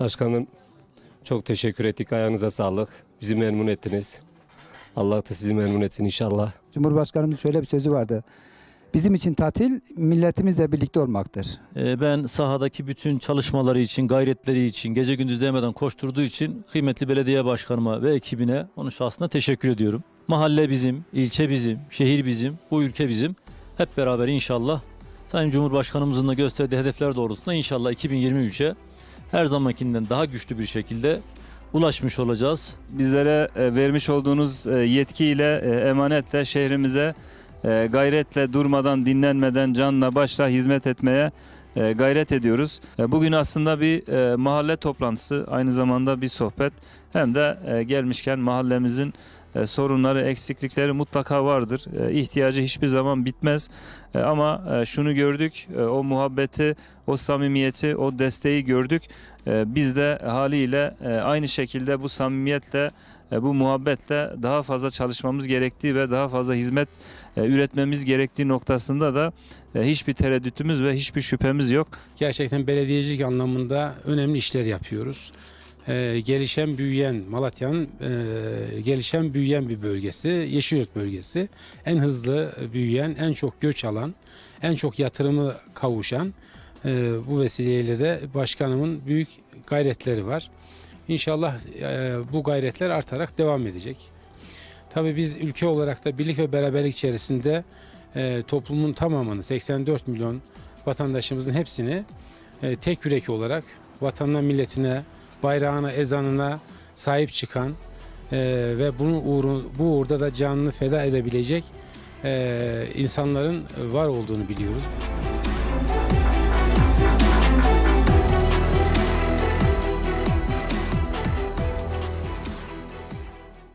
Başkanım çok teşekkür ettik. Ayağınıza sağlık. Bizi memnun ettiniz. Allah da sizi memnun etsin inşallah. Cumhurbaşkanımızın şöyle bir sözü vardı. Bizim için tatil milletimizle birlikte olmaktır. Ee, Ben sahadaki bütün çalışmaları için, gayretleri için, gece gündüz demeden koşturduğu için kıymetli belediye başkanıma ve ekibine onun şahsına teşekkür ediyorum. Mahalle bizim, ilçe bizim, şehir bizim, bu ülke bizim. Hep beraber inşallah Sayın Cumhurbaşkanımızın da gösterdiği hedefler doğrultusunda inşallah 2023'e her zamankinden daha güçlü bir şekilde ulaşmış olacağız. bizlere e, vermiş olduğunuz e, yetkiyle, e, emanetle şehrimize gayretle durmadan, dinlenmeden canla başla hizmet etmeye gayret ediyoruz. Bugün aslında bir mahalle toplantısı, aynı zamanda bir sohbet. Hem de gelmişken mahallemizin e, sorunları, eksiklikleri mutlaka vardır. E, İhtiyacı hiçbir zaman bitmez. E, Ama e, şunu gördük, o muhabbeti, o samimiyeti, o desteği gördük. Biz de haliyle aynı şekilde bu samimiyetle, bu muhabbetle daha fazla çalışmamız gerektiği ve daha fazla hizmet üretmemiz gerektiği noktasında da hiçbir tereddütümüz ve hiçbir şüphemiz yok. gerçekten belediyecilik anlamında önemli işler yapıyoruz. Ee, gelişen büyüyen Malatya'nın e, gelişen büyüyen bir bölgesi Yeşilyurt bölgesi en hızlı büyüyen en çok göç alan en çok yatırımı kavuşan e, bu vesileyle de başkanımın büyük gayretleri var. İnşallah e, bu gayretler artarak devam edecek. Tabii biz ülke olarak da birlik ve beraberlik içerisinde e, toplumun tamamını 84 milyon vatandaşımızın hepsini e, tek yürek olarak vatanına, milletine, bayrağına, ezanına sahip çıkan e, ve bunun uğru, bu uğurda da canını feda edebilecek e, insanların var olduğunu biliyoruz.